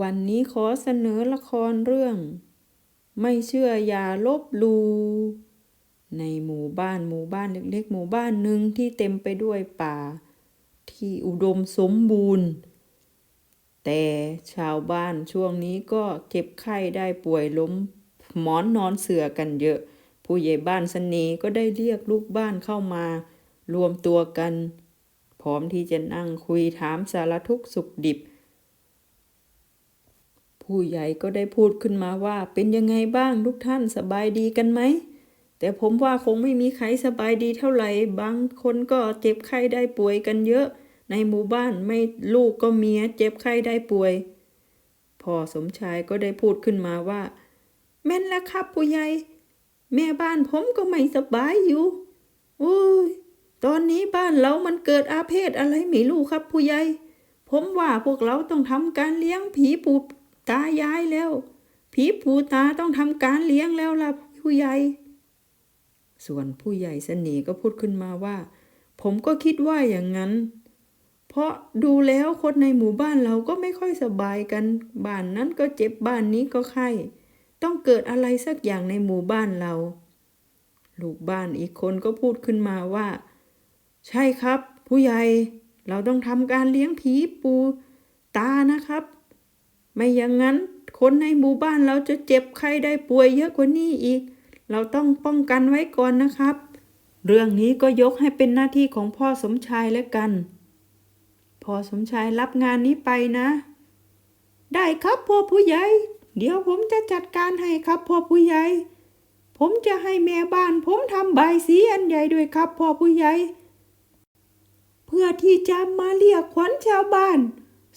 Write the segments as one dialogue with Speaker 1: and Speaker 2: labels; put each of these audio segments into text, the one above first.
Speaker 1: วันนี้ขอเสนอละครเรื่อง ไม่เชื่ออย่าลบลูในหมู่บ้านหมู่บ้านเล็กๆ หมู่บ้านหนึ่งที่เต็มไปด้วยป่า ที่อุดมสมบูรณ์ แต่ชาวบ้านช่วงนี้ก็เจ็บไข้ได้ป่วยล้มหมอนนอนเสือกันเยอะ ผู้ใหญ่บ้านสน่ห์ก็ได้เรียกลูกบ้านเข้ามารวมตัวกัน พร้อมที่จะนั่งคุยถามสารทุกข์สุขดิบ ผู้ใหญ่ก็ได้พูดขึ้นมาว่าเป็นยังไงบ้างทุกท่านสบายดีกันไหม แต่ผมว่าคงไม่มีใครสบายดีเท่าไหร่ บางคนก็เจ็บไข้ได้ป่วยกันเยอะ ในหมู่บ้านไม่ลูกก็เมียเจ็บไข้ได้ป่วย พ่อสมชายก็ได้พูดขึ้นมาว่า แม่นแล้วครับผู้ใหญ่ แม่บ้านผมก็ไม่สบายอยู่โอ้ยตอนนี้บ้านเรามันเกิดอาเพศอะไรไม่รู้ครับผู้ใหญ่ ผมว่าพวกเราต้องทำการเลี้ยงผีปู ตายายแล้ว ผีปูตาต้องทำการเลี้ยงแล้วล่ะผู้ใหญ่ ส่วนผู้ใหญ่เสน่ห์ก็พูดขึ้นมาว่า ผมก็คิดว่าอย่างนั้น เพราะดูแล้วคนในหมู่บ้านเราก็ไม่ค่อยสบายกัน บ้านนั้นก็เจ็บบ้านนี้ก็ไข้ ต้องเกิดอะไรสักอย่างในหมู่บ้านเรา ลูกบ้านอีกคนก็พูดขึ้นมาว่า ใช่ครับ ผู้ใหญ่เราต้องทำการเลี้ยงผีปูตานะครับ ไม่อย่างนั้นคนในหมู่บ้านเราจะเจ็บไข้ได้ป่วยเยอะกว่านี้อีก เราต้องป้องกันไว้ก่อนนะครับ เรื่องนี้ก็ยกให้เป็นหน้าที่ของพ่อสมชายแล้วกัน พ่อสมชายรับงานนี้ไปนะ ได้ครับพ่อผู้ใหญ่ เดี๋ยวผมจะจัดการให้ครับพ่อผู้ใหญ่ ผมจะให้แม่บ้าน ผมทำใบายสีอันใหญ่ด้วยครับพ่อผู้ใหญ่ เพื่อที่จะมาเรียกขวัญชาวบ้าน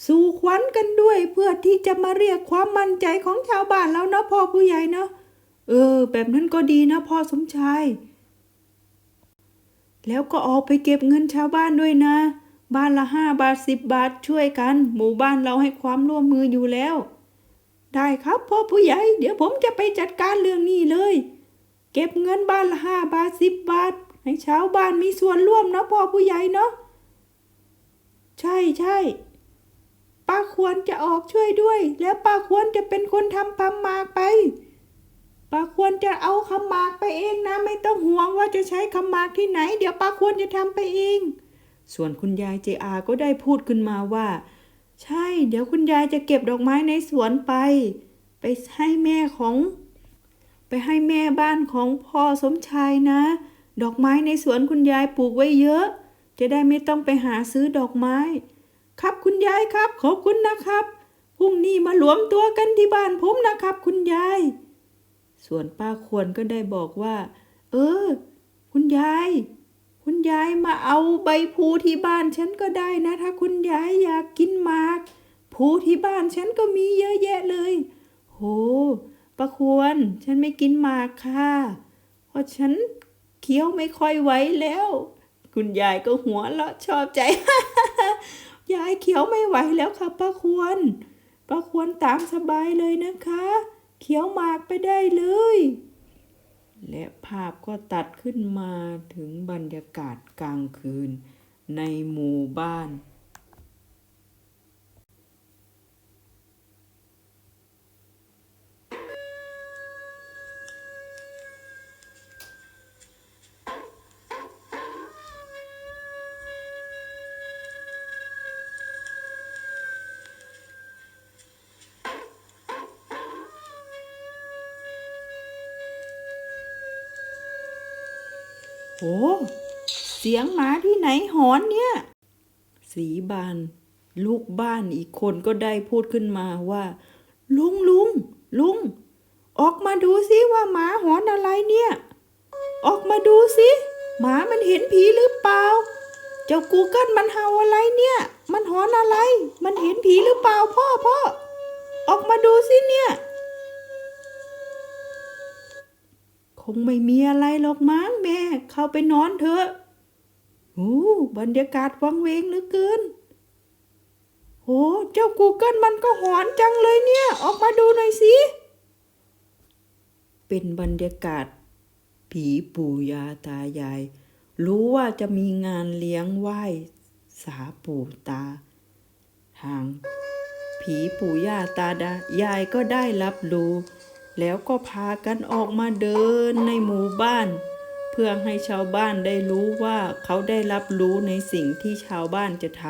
Speaker 1: สู่ขวัญกันด้วยเพื่อที่จะมาเรียกความมั่นใจของชาวบ้านแล้วนะพ่อผู้ใหญ่เนาะเออ แบบนั้นก็ดีนะพ่อสมชาย แล้วก็ออกไปเก็บเงินชาวบ้านด้วยนะ บ้านละห้าบาทสิบบาทช่วยกัน หมู่บ้านเราให้ความร่วมมืออยู่แล้ว ได้ครับพ่อผู้ใหญ่ เดี๋ยวผมจะไปจัดการเรื่องนี้เลย เก็บเงินบ้านละห้าบาทสิบบาท ให้ชาวบ้านมีส่วนร่วมนะพ่อผู้ใหญ่เนาะใช่ใช่ ป้าควรจะออกช่วยด้วย แล้วป้าควรจะเป็นคนทำพำหมากไปป้าควรจะเอาคำหมากไปเองนะ ไม่ต้องห่วงว่าจะใช้คำหมากที่ไหน เดี๋ยวป้าควรจะทำไปเอง ส่วนคุณยายเจอาก็ได้พูดขึ้นมาว่า ใช่ เดี๋ยวคุณยายจะเก็บดอกไม้ในสวนไป ไปให้แม่ของ ไปให้แม่บ้านของพ่อสมชายนะ ดอกไม้ในสวนคุณยายปลูกไว้เยอะ จะได้ไม่ต้องไปหาซื้อดอกไม้ ครับคุณยายครับ ขอบคุณนะครับพรุ่งนี้มารวมตัวกันที่บ้านผมนะครับ คุณยาย ส่วนป้าควรก็ได้บอกว่า เออ คุณยาย คุณยายมาเอาใบพูที่บ้านฉันก็ได้นะ ถ้าคุณยายอยากกินหมาก พูที่บ้านฉันก็มีเยอะแยะเลย โหป้าควร ฉันไม่กินหมากค่ะ เพราะฉันเคี้ยวไม่ค่อยไหวแล้ว คุณยายก็หัวเราะชอบใจ ยายเขียวไม่ไหวแล้วค่ะป้าควรป้าควรตามสบายเลยนะคะ เขียวหมากไปได้เลย และภาพก็ตัดขึ้นมาถึงบรรยากาศกลางคืน ในหมู่บ้าน โอ้เสียงหมาที่ไหนหอนเนี่ย สีบาน ลูกบ้านอีกคนก็ได้พูดขึ้นมาว่า ลุงลุงลุง ออกมาดูสิว่าหมาหอนอะไรเนี่ย ออกมาดูสิหมามันเห็นผีหรือเปล่า เจ้ากูเกิลมันเห่าอะไรเนี่ย มันหอนอะไร มันเห็นผีหรือเปล่าพ่อพ่อออกมาดูสิเนี่ย งไม่มีอะไรหรอกมั้งแม่ เข้าไปนอนเถอะโอ้บรรยากาศวังเวงเหลือเกินโอ้เจ้ากูเกิลมันก็หอนจังเลยเนี่ย ออกมาดูหน่อยสิ เป็นบรรยากาศ ผีปู่ยาตายาย รู้ว่าจะมีงานเลี้ยงไหว้สาปู่ตา ทาง ผีปู่ย่าตาดายายก็ได้รับรู้ แล้วก็พากันออกมาเดินในหมู่บ้าน เพื่อให้ชาวบ้านได้รู้ว่าเขาได้รับรู้ในสิ่งที่ชาวบ้านจะท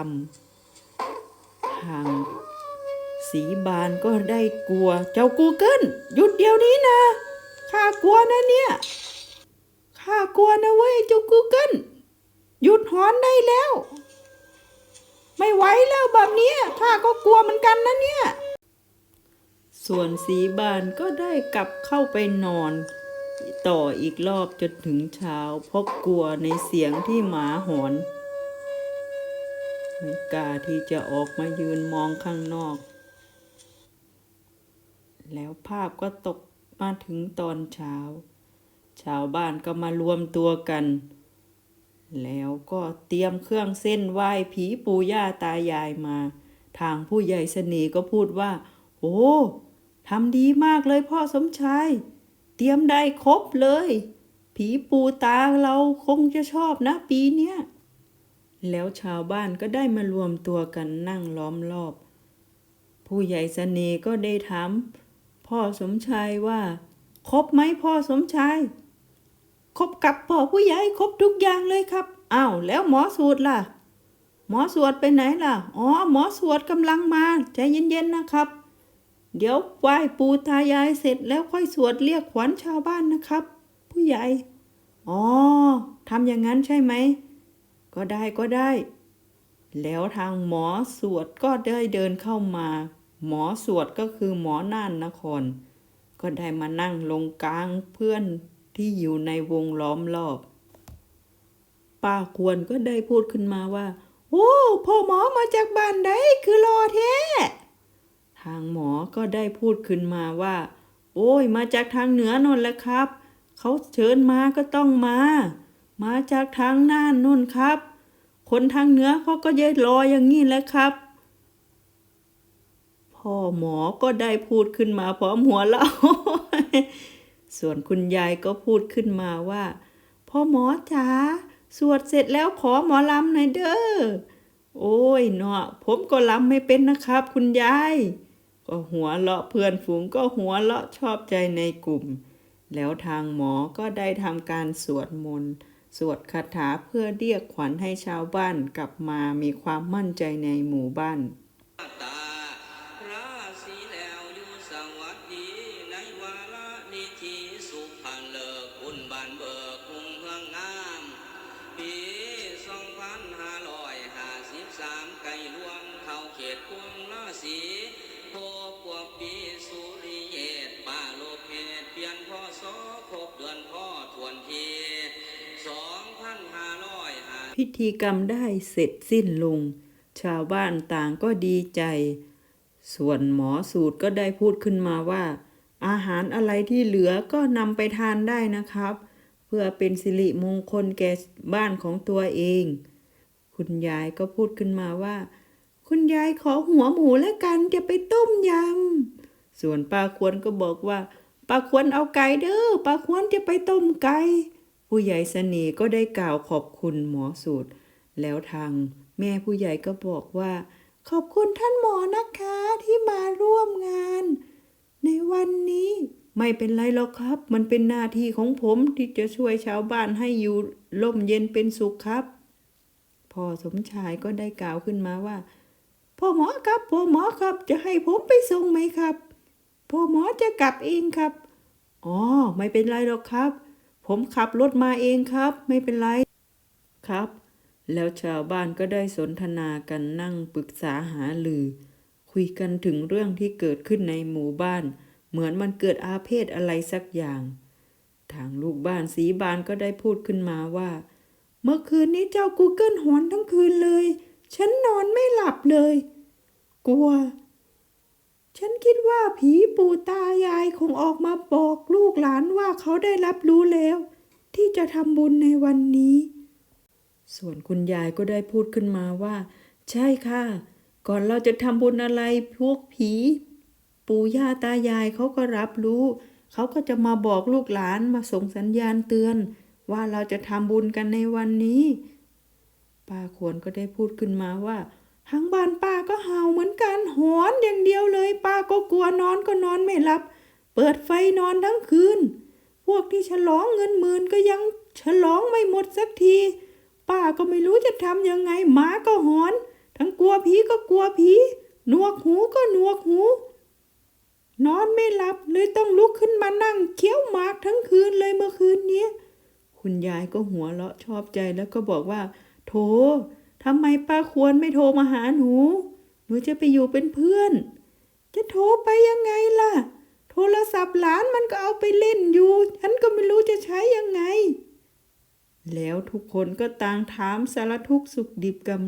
Speaker 1: ำทางสีบานก็ได้กลัว เจ้ากูเกิลหยุดเดี๋ยวนี้นะข้ากลัวนะเนี่ยข้ากลัวนะเว้ยเจ้ากูเกิลหยุดหอนได้แล้ว ไม่ไหวแล้วแบบนี้ข้าก็กลัวเหมือนกันนะเนี่ย ส่วนสีบานก็ได้กลับเข้าไปนอนต่ออีกรอบจนถึงเช้าเพราะกลัวในเสียงที่หมาหอน ไม่กล้าที่จะออกมายืนมองข้างนอก แล้วภาพก็ตกมาถึงตอนเช้า ชาวบ้านก็มารวมตัวกัน แล้วก็เตรียมเครื่องเส้นไหว้ผีปู่ย่าตายายมา ทางผู้ใหญ่เสน่ก็พูดว่า โอ้ ทำดีมากเลยพ่อสมชาย เตรียมได้ครบเลย ผีปูตาเราคงจะชอบนะปีเนี้ย แล้วชาวบ้านก็ได้มารวมตัวกันนั่งล้อมรอบ ผู้ใหญ่เสน่ห์ก็ได้ถามพ่อสมชายว่าครบไหมพ่อสมชายครบกับพ่อผู้ใหญ่ครบทุกอย่างเลยครับอ้าวแล้วหมอสูตรล่ะ หมอสวดไปไหนล่ะ อ๋อ หมอสวดกำลังมา ใจเย็นๆนะครับ เดี๋ยวไหว้ปู่ตายายเสร็จแล้วค่อยสวดเรียกขวัญชาวบ้านนะครับ ผู้ใหญ่ อ๋อทำอย่างนั้นใช่ไหม ก็ได้ก็ได้ แล้วทางหมอสวดก็ได้เดินเข้ามา หมอสวดก็คือหมอน่านนคร ก็ได้มานั่งลงกลางเพื่อนที่อยู่ในวงล้อมรอบ ป้าควรก็ได้พูดขึ้นมาว่า โอ้พ่อหมอมาจากบ้านใดคือรอแท้ ทางหมอก็ได้พูดขึ้นมาว่า โอ้ย มาจากทางเหนือนนแหละครับ เขาเชิญมาก็ต้องมา มาจากทางน่านนู่นครับ คนทางเหนือเขาก็จะรออย่างนี้แหละครับพ่อหมอก็ได้พูดขึ้นมาพร้อมหัวเราะส่วนคุณยายก็พูดขึ้นมาว่า พ่อหมอจ๋าสวดเสร็จแล้วขอหมอลำหน่อยเด้อ โอ้ยเนาะผมก็ลำไม่เป็นนะครับ คุณยาย ก็หัวเราะเพื่อนฝูงก็หัวเราะชอบใจในกลุ่ม แล้วทางหมอก็ได้ทำการสวดมนต์สวดคาถาเพื่อเรียกขวัญให้ชาวบ้านกลับมามีความมั่นใจในหมู่บ้าน
Speaker 2: ตาราศีแล้วยูสวัสดีในวาระนิธิสุพันเลิกบุญบานเบิกคุงเมืองงามปีสองพันห้าร้อยห้าสิบสามไก่หลวงเข้าเขตกรุงราศี พิ
Speaker 1: ธีกรรมได้เสร็จสิ้นลง ชาวบ้านต่างก็ดีใจ ส่วนหมอสูตรก็ได้พูดขึ้นมาว่า อาหารอะไรที่เหลือก็นำไปทานได้นะครับ เพื่อเป็นสิริมงคลแก่บ้านของตัวเอง คุณยายก็พูดขึ้นมาว่า คุณยายขอหัวหมูแล้วกันจะไปต้มยำส่วนป้าควรก็บอกว่าป้าควรเอาไก่เด้อป้าควรจะไปต้มไก่ ผู้ใหญ่เสน่ห์ก็ได้กล่าวขอบคุณหมอสูตร แล้วทางแม่ผู้ใหญ่ก็บอกว่า ขอบคุณท่านหมอนะคะที่มาร่วมงาน ในวันนี้ไม่เป็นไรหรอกครับ มันเป็นหน้าที่ของผมที่จะช่วยชาวบ้านให้อยู่ร่มเย็นเป็นสุขครับ พ่อสมชายก็ได้กล่าวขึ้นมาว่า พ่อหมอครับพ่อหมอครับ จะให้ผมไปส่งไหมครับ พ่อหมอจะกลับเองครับ อ๋อ ไม่เป็นไรหรอกครับ ผมขับรถมาเองครับ ไม่เป็นไรครับ แล้วชาวบ้านก็ได้สนทนากันนั่งปรึกษาหาลือ คุยกันถึงเรื่องที่เกิดขึ้นในหมู่บ้าน เหมือนมันเกิดอาเพศอะไรสักอย่าง ทางลูกบ้านสีบานก็ได้พูดขึ้นมาว่า เมื่อคืนนี้เจ้ากูเกิลหอนทั้งคืนเลย ฉันนอนไม่หลับเลย กลัว ฉันคิดว่าผีปู่ตายายคงออกมาบอกลูกหลานว่าเขาได้รับรู้แล้ว ที่จะทำบุญในวันนี้ ส่วนคุณยายก็ได้พูดขึ้นมาว่า ใช่ค่ะ ก่อนเราจะทำบุญอะไรพวกผี ปู่ย่าตายายเขาก็รับรู้ เขาก็จะมาบอกลูกหลานมาส่งสัญญาณเตือน ว่าเราจะทำบุญกันในวันนี้ป้าควรก็ได้พูดขึ้นมาว่า ทางบ้านป้าก็เห่าเหมือนกันหอนอย่างเดียวเลย ป้าก็กลัวนอนก็นอนไม่หลับ เปิดไฟนอนทั้งคืน พวกที่ฉลองเงินหมื่นก็ยังฉลองไม่หมดสักที ป้าก็ไม่รู้จะทำยังไงหมาก็หอน ทั้งกลัวผีก็กลัวผีหนวกหูก็หนวกหู นอนไม่หลับเลยต้องลุกขึ้นมานั่งเคี้ยวหมากทั้งคืนเลยเมื่อคืนนี้คุณยายก็หัวเราะชอบใจแล้วก็บอกว่า โถ ทำไมป้าควรไม่โทรมาหาหนู หนูจะไปอยู่เป็นเพื่อน จะโทรไปยังไงล่ะ โทรศัพท์หลานมันก็เอาไปเล่นอยู่ ฉันก็ไม่รู้จะใช้ยังไง แล้วทุกคนก็ต่างถามสารทุกสุขดิบกัน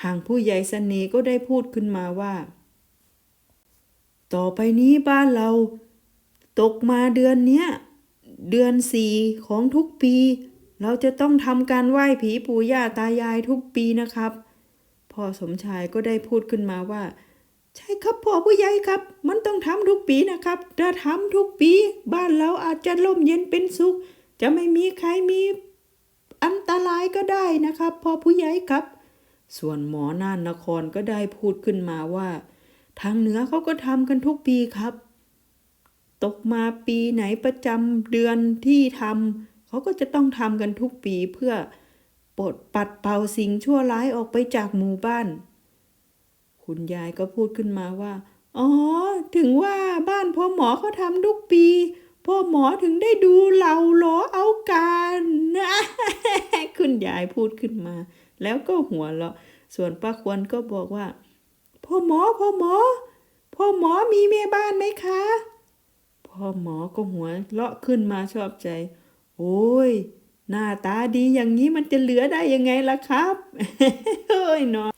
Speaker 1: ทางผู้ใหญ่เสน่ห์ก็ได้พูดขึ้นมาว่า ต่อไปนี้บ้านเรา ตกมาเดือนเนี้ย เดือนสี่ของทุกปี เราจะต้องทำการไหว้ผีปู่ย่าตายายทุกปีนะครับ พ่อสมชายก็ได้พูดขึ้นมาว่า ใช่ครับพ่อผู้ใหญ่ครับ มันต้องทำทุกปีนะครับถ้าทำทุกปี บ้านเราอาจจะร่มเย็นเป็นสุข จะไม่มีใครมีอันตรายก็ได้นะครับพ่อผู้ใหญ่ครับ ส่วนหมอน่านนครก็ได้พูดขึ้นมาว่า ทางเหนือเขาก็ทำกันทุกปีครับ ตกมาปีไหนประจำเดือนที่ทำ เขาก็จะต้องทำกันทุกปีเพื่อปลดปัดเป่าสิ่งชั่วร้ายออกไปจากหมู่บ้าน คุณยายก็พูดขึ้นมาว่า อ๋อ ถึงว่าบ้านพ่อหมอเขาทำทุกปี พ่อหมอถึงได้ดูเหล่าหลอเอาการคุณยายพูดขึ้นมา แล้วก็หัวเราะ ส่วนป้าควรก็บอกว่า พ่อหมอพ่อหมอ พ่อหมอมีแม่บ้านไหมคะ พ่อหมอก็หัวเราะขึ้นมาชอบใจ โอ้ย หน้าตาดีอย่างนี้มันจะเหลือได้ยังไงล่ะครับเฮ้ยเนาะ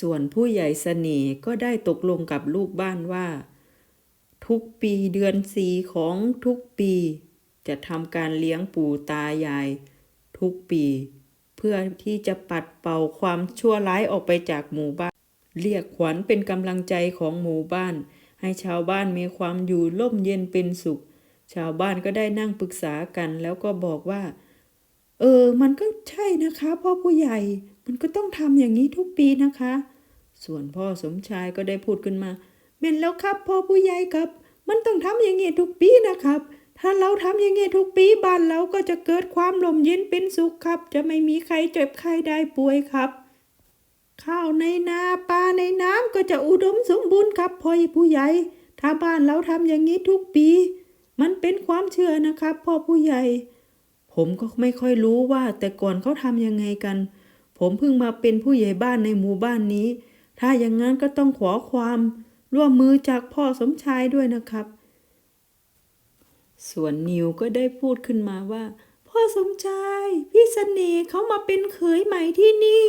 Speaker 1: ส่วนผู้ใหญ่เสน่ห์ก็ได้ตกลงกับลูกบ้านว่า ทุกปีเดือนสีของทุกปี จะทำการเลี้ยงปู่ตายาย ทุกปี เพื่อที่จะปัดเป่าความชั่วร้ายออกไปจากหมู่บ้าน เรียกขวัญเป็นกำลังใจของหมู่บ้าน ให้ชาวบ้านมีความอยู่ร่มเย็นเป็นสุข ชาวบ้านก็ได้นั่งปรึกษากันแล้วก็บอกว่า เออ มันก็ใช่นะคะพ่อผู้ใหญ่ มันก็ต้องทำอย่างนี้ทุกปีนะคะ ส่วนพ่อสมชายก็ได้พูดขึ้นมาเม่นแล้วครับพ่อผู้ใหญ่ครับ มันต้องทำอย่างนี้ทุกปีนะครับ ถ้าเราทำอย่างนี้ทุกปีบ้านเราก็จะเกิดความลมเย็นเป็นสุขครับ จะไม่มีใครเจ็บใครได้ป่วยครับ ข้าวในนาปลาในน้ำก็จะอุดมสมบูรณ์ครับพ่อผู้ใหญ่ ถ้าบ้านเราทำอย่างนี้ทุกปี มันเป็นความเชื่อนะครับ พ่อผู้ใหญ่ ผมก็ไม่ค่อยรู้ว่า แต่ก่อนเขาทำยังไงกัน ผมเพิ่งมาเป็นผู้ใหญ่บ้านในหมู่บ้านนี้ ถ้าอย่างนั้นก็ต้องขอความร่วมมือจากพ่อสมชายด้วยนะครับ ส่วนนิวก็ได้พูดขึ้นมาว่า พ่อสมชายพี่เสน่ห์เขามาเป็นเขยใหม่ที่นี่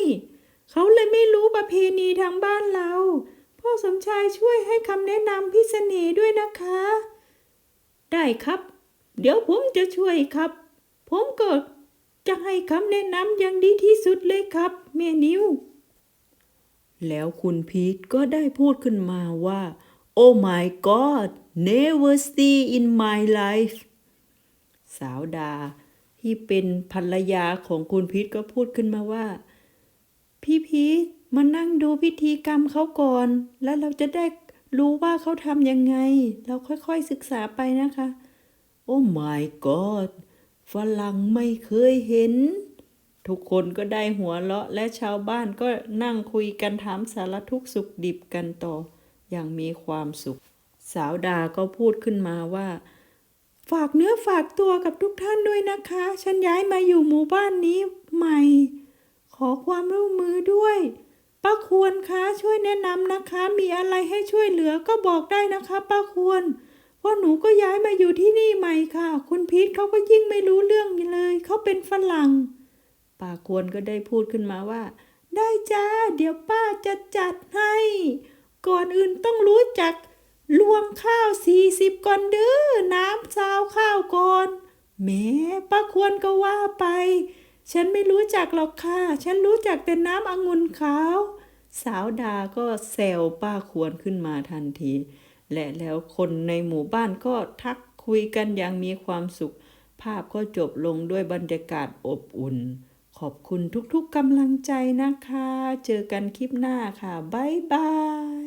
Speaker 1: เขาเลยไม่รู้ประเพณีทางบ้านเรา พ่อสมชายช่วยให้คำแนะนำพี่เสน่ห์ด้วยนะคะ ได้ครับ เดี๋ยวผมจะช่วยครับ ผมก็จะให้คำแนะนำอย่างดีที่สุดเลยครับแม่นิว แล้วคุณพีทก็ได้พูดขึ้นมาว่า Oh my God never see in my life สาวดา ที่เป็นภรรยาของคุณพีทก็พูดขึ้นมาว่า พี่พีทมานั่งดูพิธีกรรมเขาก่อน แล้วเราจะได้ รู้ว่าเขาทำยังไง เราค่อยๆศึกษาไปนะคะ โอ้ my god ฝรั่งไม่เคยเห็น ทุกคนก็ได้หัวเราะและชาวบ้านก็นั่งคุยกันถามสารทุกสุขดิบกันต่อ อย่างมีความสุข สาวดาก็พูดขึ้นมาว่า ฝากเนื้อฝากตัวกับทุกท่านด้วยนะคะ ฉันย้ายมาอยู่หมู่บ้านนี้ใหม่ ขอความร่วมมือด้วย ป้าควรคะช่วยแนะนำนะคะ มีอะไรให้ช่วยเหลือก็บอกได้นะคะป้าควรเพราะหนูก็ย้ายมาอยู่ที่นี่ใหม่ค่ะ คุณพีทเขาก็ยิ่งไม่รู้เรื่องเลยเขาเป็นฝรั่งป้าควรก็ได้พูดขึ้นมาว่า ได้จ้า เดี๋ยวป้าจะจัดให้ ก่อนอื่นต้องรู้จักลวงข้าวสี่สิบก่อนเด้อน้ำซาวข้าวก่อนแหม้ป้าควรก็ว่าไป ฉันไม่รู้จักหรอกค่ะ ฉันรู้จักแต่น้ำองุ่นขาว สาวดาก็แซวป้าควรขึ้นมาทันที และแล้วคนในหมู่บ้านก็ทักคุยกันอย่างมีความสุข ภาพก็จบลงด้วยบรรยากาศอบอุ่น ขอบคุณทุกๆกำลังใจนะคะ เจอกันคลิปหน้าค่ะ บ๊ายบาย